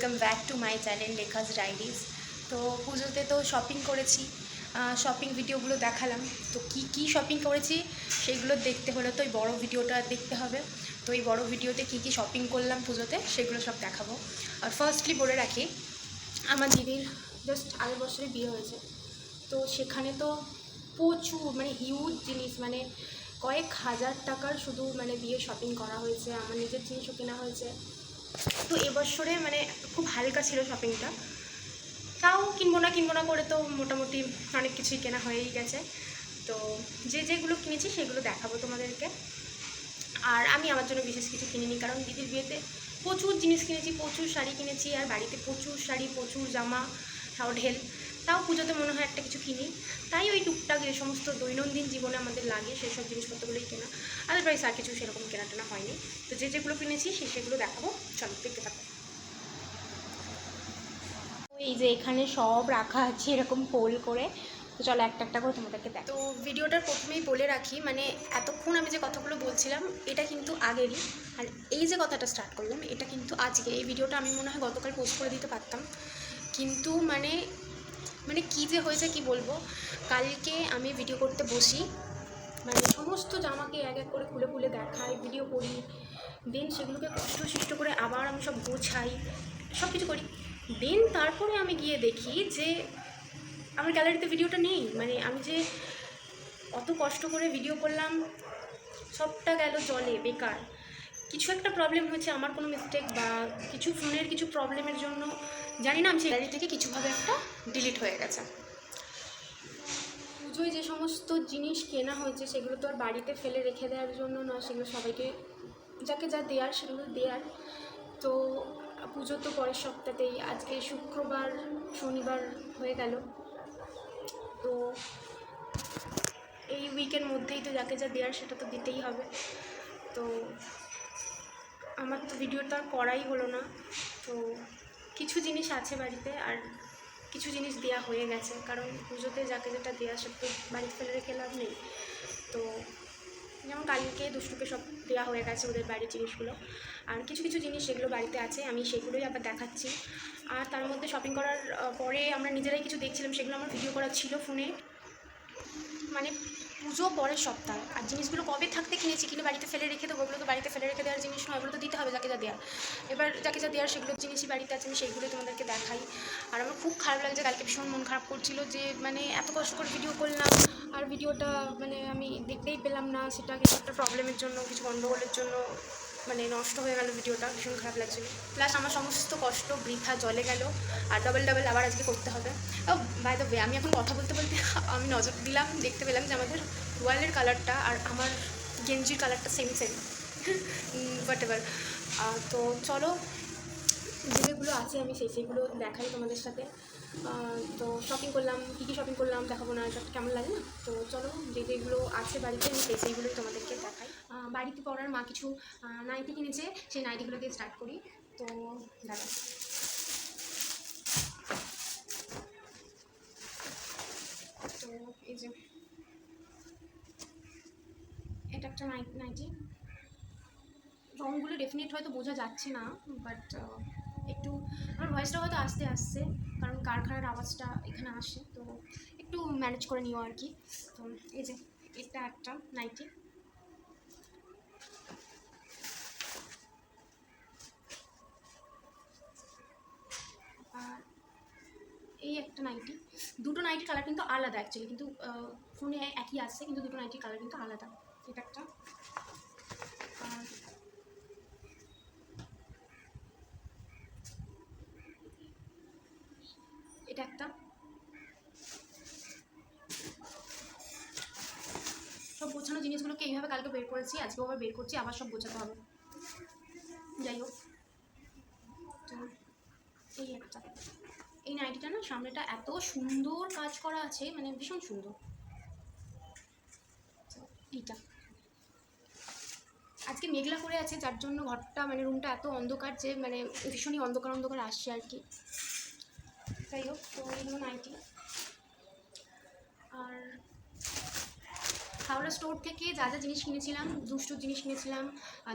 Welcome back to my channel Lekha's diaries তো পুজোতে তো শপিং করেছি শপিং ভিডিওগুলো দেখালাম। তো কি কি শপিং করেছি, সেগুলো দেখতে হলে তো ওই বড়ো ভিডিওটা দেখতে হবে। তো এই বড়ো ভিডিওতে কি কি শপিং করলাম পুজোতে, সেগুলো সব দেখাবো। আর ফার্স্টলি বলে রাখি, আমার দিদির জাস্ট আগের বছরে বিয়ে হয়েছে। তো সেখানে তো প্রচুর মানে হিউজ জিনিস মানে কয়েক হাজার টাকার শুধু মানে বিয়ে শপিং করা হয়েছে। আমার নিজের জিনিসও কেনা হয়েছে। তো এবছরে মানে খুব হালকা ছিল শপিংটা তাও কিনবো না কিনবো না করে তো মোটামুটি অনেক কিছুই কেনা হয়েই গেছে। তো যে যেগুলো কিনেছি সেগুলো দেখাবো তোমাদেরকে। আর আমি আমার জন্য বিশেষ কিছু কিনিনি, কারণ দিদির বিয়েতে প্রচুর জিনিস কিনেছি, প্রচুর শাড়ি কিনেছি, আর বাড়িতে প্রচুর শাড়ি, প্রচুর জামা ঢেল। তাও পুজোতে মনে হয় একটা কিছু কিনি। তাই ওই টুকটাক যে সমস্ত দৈনন্দিন জীবনে আমাদের লাগে সেই সব জিনিসপত্রগুলোই কেনা। আদারওয়াইজ আর কিছু সেরকম কেনাটেনা হয়নি। তো যে যেগুলো কিনেছি সে সেগুলো দেখাবো। চলো দেখতে থাকো। এই যে এখানে সব রাখা আছে এরকম পোল করে। তো চলো একটা একটা করে তোমাদেরকে দেখ। তো ভিডিওটার প্রথমেই বলে রাখি মানে এতক্ষণ আমি যে কথাগুলো বলছিলাম এটা কিন্তু আগেরই। আর এই যে কথাটা স্টার্ট করলাম এটা কিন্তু আজকে। এই ভিডিওটা আমি মনে হয় গতকাল পোস্ট করে দিতে পারতাম। কিন্তু মানে মানে কী যে হয়েছে কি বলব? কালকে আমি ভিডিও করতে বসি। মানে সমস্ত জামাকে এক এক করে খুলে খুলে দেখাই ভিডিও করি। দেন সেগুলোকে কষ্ট সৃষ্ট করে আবার আমি সব গোছাই সব কিছু করি। দেন তারপরে আমি গিয়ে দেখি যে আমার গ্যালারিতে ভিডিওটা নেই। মানে আমি যে অত কষ্ট করে ভিডিও করলাম, সবটা গেল জলে, বেকার। কিছু একটা প্রবলেম হয়েছে, আমার কোনো মিস্টেক বা কিছু ফোনের কিছু প্রবলেমের জন্য জানি না, আমি সেই গ্যালারি থেকে কিছুভাবে একটা ডিলিট হয়ে গেছে। পুজোয় যে সমস্ত জিনিস কেনা হয়েছে, সেগুলো তো আর বাড়িতে ফেলে রেখে দেওয়ার জন্য নয়, সেগুলো সবাইকে যাকে যা দেওয়ার সেগুলো দেওয়ার তো পুজো তো পরের সপ্তাহতেই, আজকে শুক্রবার, শনিবার হয়ে গেল। তো এই উইকের মধ্যেই তো যাকে যা দেওয়ার সেটা তো দিতেই হবে। তো আমার তো ভিডিওটা করাই হলো না। তো কিছু জিনিস আছে বাড়িতে আর কিছু জিনিস দেওয়া হয়ে গেছে। কারণ পুজোতে যাকে যেটা দেওয়া সব তো বাড়িতে ফেলে রেখে লাভ নেই। তো যেমন কালকে দুষ্টুকে সব দেওয়া হয়ে গেছে ওদের বাড়ির জিনিসগুলো। আর কিছু কিছু জিনিস যেগুলো বাড়িতে আছে আমি সেগুলোই আবার দেখাচ্ছি। আর তার মধ্যে শপিং করার পরে আমরা নিজেরাই কিছু দেখছিলাম সেগুলো আমার ভিডিও করা ছিল ফোনে মানে পুজো পরের সপ্তাহ। আর জিনিসগুলো কবে থাকতে কিনেছি, কিনে বাড়িতে ফেলে রেখে দেবো, ওগুলো তো বাড়িতে ফেলে রেখে দেওয়ার জিনিস নয়, ওগুলো তো দিতে হবে যাকে যা দেওয়া এবার যাকে যা দেওয়ার সেগুলো জিনিসই বাড়িতে আছে, আমি সেইগুলো তোমাদেরকে দেখাই। আর আমার খুব খারাপ লাগছে, কালকে ভীষণ মন খারাপ করছিল যে মানে এত কষ্ট করে ভিডিও করলাম, আর ভিডিওটা মানে আমি দেখতেই পেলাম না, সেটা কিছু একটা প্রবলেমের জন্য, কিছু গণ্ডগোলের জন্য। মানে নষ্ট হয়ে গেল ভিডিওটা, ভীষণ খারাপ লাগছিল। প্লাস আমার সমস্ত কষ্ট, বৃথা, জলে গেল, আর ডবল ডাবল আবার আজকে করতে হবে। ও বাই দ্য ওয়ে আমি এখন কথা বলতে বলতে আমি নজর দিলাম, দেখতে পেলাম যে আমাদের ওয়ালের কালারটা আর আমার গেঞ্জির কালারটা সেম সেম হোয়াট এভার তো চলো যেগুলো আছে আমি সেই সেইগুলো দেখাই তোমাদের সাথে। তো শপিং করলাম, কী কী শপিং করলাম দেখাবো না কেমন লাগে না? তো চলো, যে যেগুলো আছে বাড়িতে, আমি সেই সেইগুলোই তোমাদেরকে দেখাই। বাড়িতে পড়ার মা কিছু নাইটি কিনেছে, সেই নাইটিগুলো দিয়ে স্টার্ট করি। তো দাঁড়া তো এই যে, এটা একটা নাইটি। রঙগুলো ডেফিনেট হয়তো বোঝা যাচ্ছে না বাট একটু, আমার ভয়েসটা হয়তো আসতে আসছে, কারণ কারখানার আওয়াজটা এখানে আসে, তো একটু ম্যানেজ করে নিও আর কি। তো এই যে, এটা একটা নাইটি আর এই একটা নাইটি দুটো নাইটির কালার কিন্তু আলাদা অ্যাকচুয়ালি কিন্তু ফোনে একই আসছে, কিন্তু দুটো নাইটির কালার কিন্তু আলাদা। এটা একটা। আর এটা একটা। সব গোছানো জিনিসগুলোকে এইভাবে কালকে বের করেছি, আজকেও আবার বের করছি, আবার সব গোছাতে হবে। সামনেটা এত সুন্দর কাজ করা আছে মানে ভীষণ সুন্দর। এইটা। আজকে মেঘলা করে আছে, যার জন্য ঘরটা মানে রুমটা এত অন্ধকার যে মানে ভীষণই অন্ধকার অন্ধকার আসছে আর কি। যাই হোক, তো নাইটি আর হাওড়া স্টোর থেকে যা যা জিনিস কিনেছিলাম দুষ্টুর জিনিস কিনেছিলাম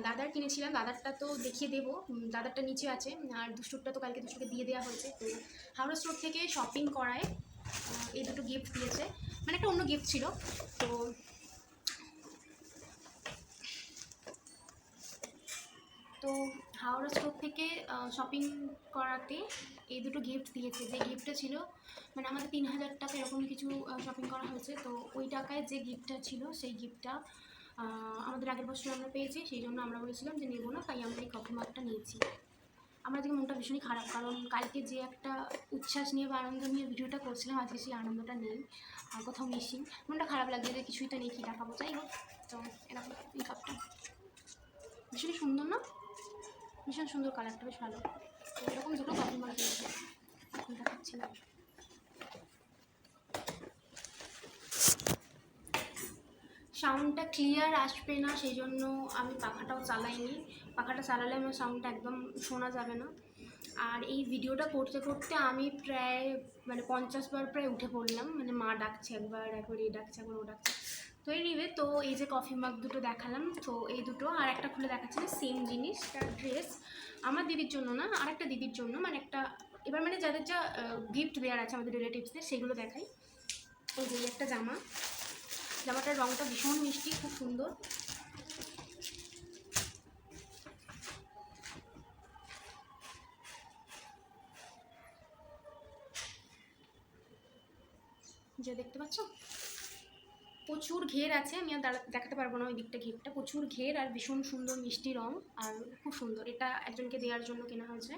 দাদার কিনেছিলাম, দাদারটা তো দেখিয়ে দেবো দাদারটা নিচে আছে, আর দুষ্টুরটা তো কালকে দুষ্টুকে দিয়ে দেওয়া হয়েছে, তো হাওড়া স্টোর থেকে শপিং করায় এই দুটো গিফট দিয়েছে মানে একটা অন্য গিফট ছিল, তো তো হাওড়া স্টোর থেকে শপিং করাতে এই দুটো গিফট দিয়েছে, যে গিফটটা ছিল মানে আমাদের তিন হাজার টাকা এরকম কিছু শপিং করা হয়েছে। তো ওই টাকায় যে গিফটটা ছিল, সেই গিফটটা আমাদের আগের বছর আমরা পেয়েছি। সেই জন্য আমরা বলেছিলাম যে নেব না, তাই আমরা এই কফি মার্কটা নিয়েছি। আমার দিকে মনটা ভীষণই খারাপ, কারণ কালকে যে একটা উচ্ছ্বাস নিয়ে বা আনন্দ নিয়ে ভিডিওটা করছিলাম, আজকে সেই আনন্দটা নেই, আর কোথাও মিসিং। মনটা খারাপ লাগছে যে কিছুই তো নেই, কী দেখাবো? যাই হোক, তো এরকম এই কাপটা ভীষণই সুন্দর না? ভীষণ সুন্দর কালারটা বেশ ভালো। তো এরকম দুটো মার্ক দিয়েছে এখন দেখাচ্ছি সাউন্ডটা ক্লিয়ার আসবে না সেই জন্য আমি পাখাটাও চালাইনি। পাখাটা চালালে আমার সাউন্ডটা একদম শোনা যাবে না। আর এই ভিডিওটা করতে করতে আমি প্রায় মানে পঞ্চাশ বার প্রায় উঠে পড়লাম। মানে মা ডাকছে একবার একবার এই ডাকছে, একবার ও ডাকছে। তো এই নিবে তো এই যে কফি মাগ দুটো দেখালাম, তো এই দুটো আর একটা খুলে দেখাচ্ছি সেম জিনিস তার ড্রেস আমার দিদির জন্য না আর একটা দিদির জন্য মানে একটা, এবার মানে যাদের যা গিফট দেওয়ার আছে আমাদের রিলেটিভসদের সেগুলো দেখাই। এই যে একটা জামা। জামাটার রঙটা ভীষণ মিষ্টি, খুব সুন্দর। যে দেখতে পাচ্ছ? প্রচুর ঘের আছে, আমি আর দেখাতে পারব না ওই দিকটা ঘেরটা। প্রচুর ঘের আর ভীষণ সুন্দর মিষ্টি রং, আর খুব সুন্দর। এটা একজনকে দেওয়ার জন্য কেনা হয়েছে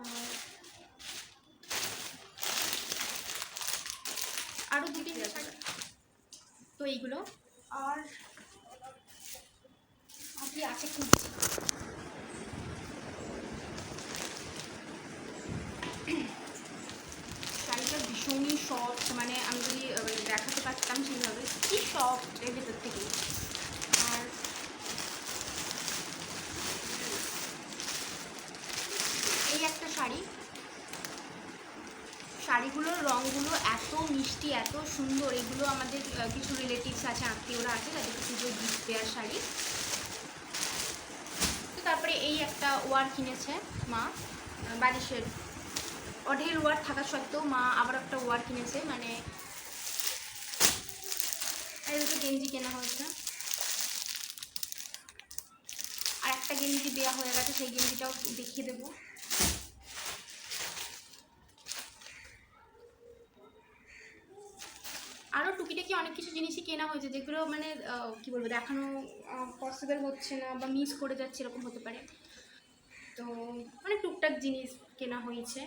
আর আরও দু তিনটে শাড়ি তো এইগুলো। আর আপনি আছে খুঁজছি। শাড়িটা ভীষণই সফট মানে আমি যদি দেখাতে পারতাম সেইভাবে। কি সফট এর ভেতর থেকে আর এই একটা শাড়ি শাড়িগুলোর রঙগুলো এত মিষ্টি, এত সুন্দর। এগুলো আমাদের কিছু রিলেটিভস আছে, আত্মীয়রা আছে তাদেরকে পুজোর গিফট দেওয়ার শাড়ি। তো তারপরে এই একটা ওয়ার কিনেছে মা বালিশের। অঢেল ওয়ার থাকা সত্ত্বেও মা আবার একটা ওয়ার কিনেছে মানে দুটো গেঞ্জি কেনা হয়েছে। আর একটা গেঞ্জি দেওয়া হয়ে গেছে, সেই গেঞ্জিটাও দেখিয়ে দেবো আরও টুকিটাকি অনেক কিছু জিনিসই কেনা হয়েছে, যেগুলো মানে কি বলব, দেখানো পসিবল হচ্ছে না বা মিস করে যাচ্ছে এরকম হতে পারে। তো অনেক টুকটাক জিনিস কেনা হয়েছে।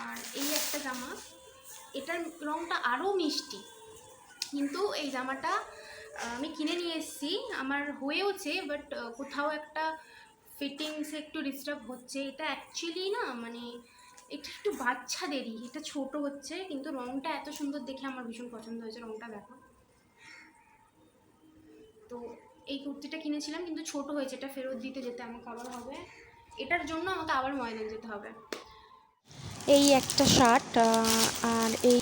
আর এই একটা জামা, এটার রঙটা আরও মিষ্টি। কিন্তু এই জামাটা আমি কিনে নিয়ে এসেছি, আমার হয়েওছে বাট কোথাও একটা ফিটিংস একটু ডিস্টার্ব হচ্ছে। এটা অ্যাকচুয়ালি না মানে এটা একটু বাচ্চাদেরই, এটা ছোট হচ্ছে, কিন্তু রঙটা এত সুন্দর দেখে আমার ভীষণ পছন্দ হয়েছে রঙটা দেখো। তো এই কুর্তিটা কিনেছিলাম, কিন্তু ছোট হয়েছে, এটা ফেরত দিতে যেতে আমাকে আবার হবে। এটার জন্য আমাকে আবার ময়দান যেতে হবে। এই একটা শার্ট আর এই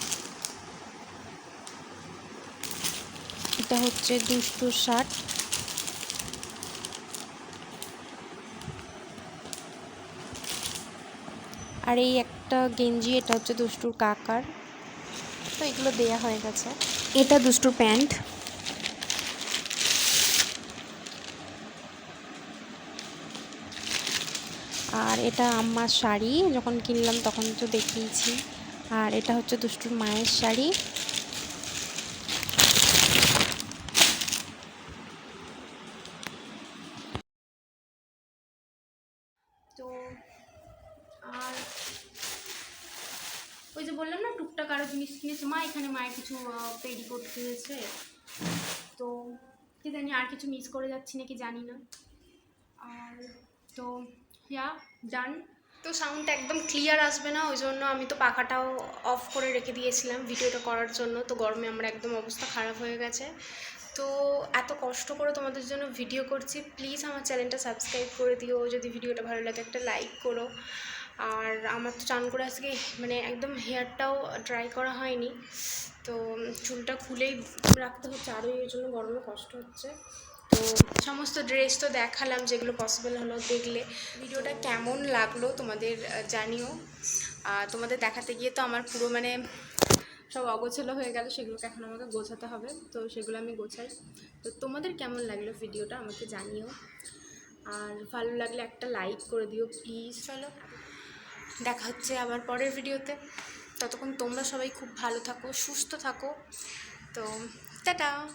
এটা হচ্ছে দুষ্টুর শার্ট। আর এই একটা গেঞ্জি এটা হচ্ছে দুষ্টুর কাকার। তো এগুলো দেয়া হয়ে গেছে। এটা দুষ্টুর প্যান্ট। আর এটা আম্মার শাড়ি যখন কিনলাম তখন তো দেখিয়েছি। আর এটা হচ্ছে দুষ্টুর মায়ের শাড়ি তো আর ওই যে বললাম না, টুকটাক আরও জিনিস কিনেছে। মা এখানে মায়ের কিছু পেডিকোট কিনেছে। তো কি জানি আর কিছু মিস করে যাচ্ছি নাকি জানি না। আর তো ইয়া ডান তো সাউন্ডটা একদম ক্লিয়ার আসবে না, ওই জন্য আমি তো পাখাটাও অফ করে রেখে দিয়েছিলাম ভিডিওটা করার জন্য। তো গরমে আমার একদম অবস্থা খারাপ হয়ে গেছে। তো এত কষ্ট করে তোমাদের জন্য ভিডিও করছি। প্লিজ আমার চ্যানেলটা সাবস্ক্রাইব করে দিও। যদি ভিডিওটা ভালো লাগে, একটা লাইক করো। আর আমার তো চান করে আজকে মানে একদম হেয়ারটাও ড্রাই করা হয়নি। তো চুলটা খুলেই রাখতে হচ্ছে, আরও এর জন্য গরমে কষ্ট হচ্ছে। তো সমস্ত ড্রেস তো দেখালাম যেগুলো পসিবল হলো দেখলে। ভিডিওটা কেমন লাগল তোমাদের জানিও। আর তোমাদের দেখাতে গিয়ে তো আমার পুরো মানে সব অগোছালো হয়ে গেল, সেগুলোকে এখন আমাকে গোছাতে হবে। তো সেগুলো আমি গোছাই। তো তোমাদের কেমন লাগল ভিডিওটা আমাকে জানিও। আর ভালো লাগলে একটা লাইক করে দিও প্লিজ চলো। দেখা হচ্ছে আবার পরের ভিডিওতে। ততক্ষণ তোমরা সবাই খুব ভালো থাকো, সুস্থ থাকো। তো, টাটা।